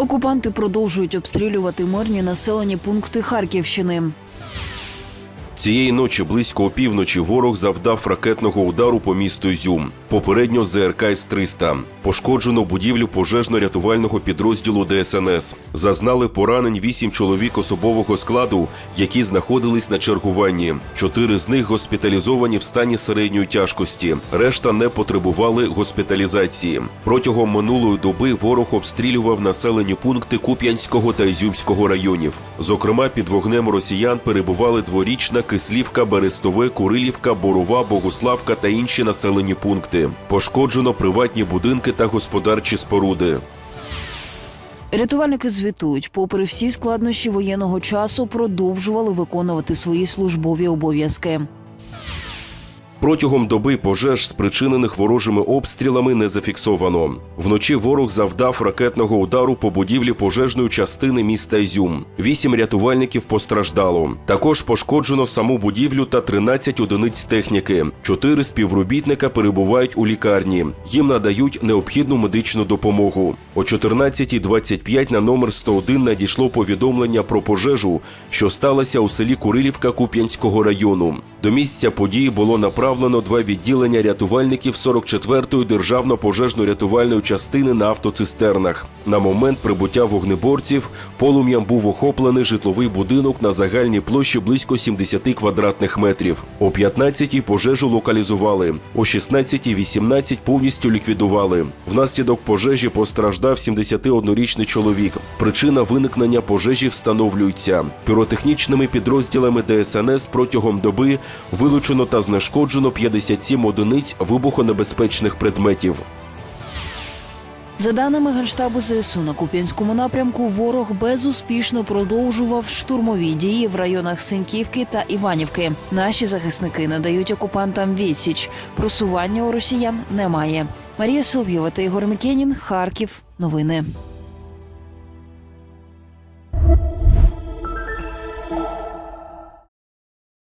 Окупанти продовжують обстрілювати мирні населені пункти Харківщини. Цієї ночі близько опівночі ворог завдав ракетного удару по місту Ізюм. Попередньо ЗРК С-300. Пошкоджено будівлю пожежно-рятувального підрозділу ДСНС. Зазнали поранень вісім чоловік особового складу, які знаходились на чергуванні. Чотири з них госпіталізовані в стані середньої тяжкості. Решта не потребували госпіталізації. Протягом минулої доби ворог обстрілював населені пункти Куп'янського та Ізюмського районів. Зокрема, під вогнем росіян перебували дворічна Кислівка, Берестове, Курилівка, Борова, Богуславка та інші населені пункти. Пошкоджено приватні будинки та господарчі споруди. Рятувальники звітують, попри всі складнощі воєнного часу, продовжували виконувати свої службові обов'язки. Протягом доби пожеж, спричинених ворожими обстрілами, не зафіксовано. Вночі ворог завдав ракетного удару по будівлі пожежної частини міста Ізюм. Вісім рятувальників постраждало. Також пошкоджено саму будівлю та 13 одиниць техніки. Чотири співробітника перебувають у лікарні. Їм надають необхідну медичну допомогу. О 14.25 на номер 101 надійшло повідомлення про пожежу, що сталося у селі Курилівка Куп'янського району. До місця події було направлено два відділення рятувальників 44-ї державно-пожежно-рятувальної частини на автоцистернах. На момент прибуття вогнеборців полум'ям був охоплений житловий будинок на загальній площі близько 70 квадратних метрів. О 15-й пожежу локалізували. О 16.18 повністю ліквідували. Внаслідок пожежі постраждав 71-річний чоловік. Причина виникнення пожежі встановлюється. Піротехнічними підрозділами ДСНС протягом доби вилучено та знешкоджено 57 одиниць вибухонебезпечних предметів. За даними Генштабу ЗСУ на Куп'янському напрямку, ворог безуспішно продовжував штурмові дії в районах Синьківки та Іванівки. Наші захисники надають окупантам відсіч. Просування у росіян немає. Марія Соловйова та Ігор Микенін. Харків. Новини.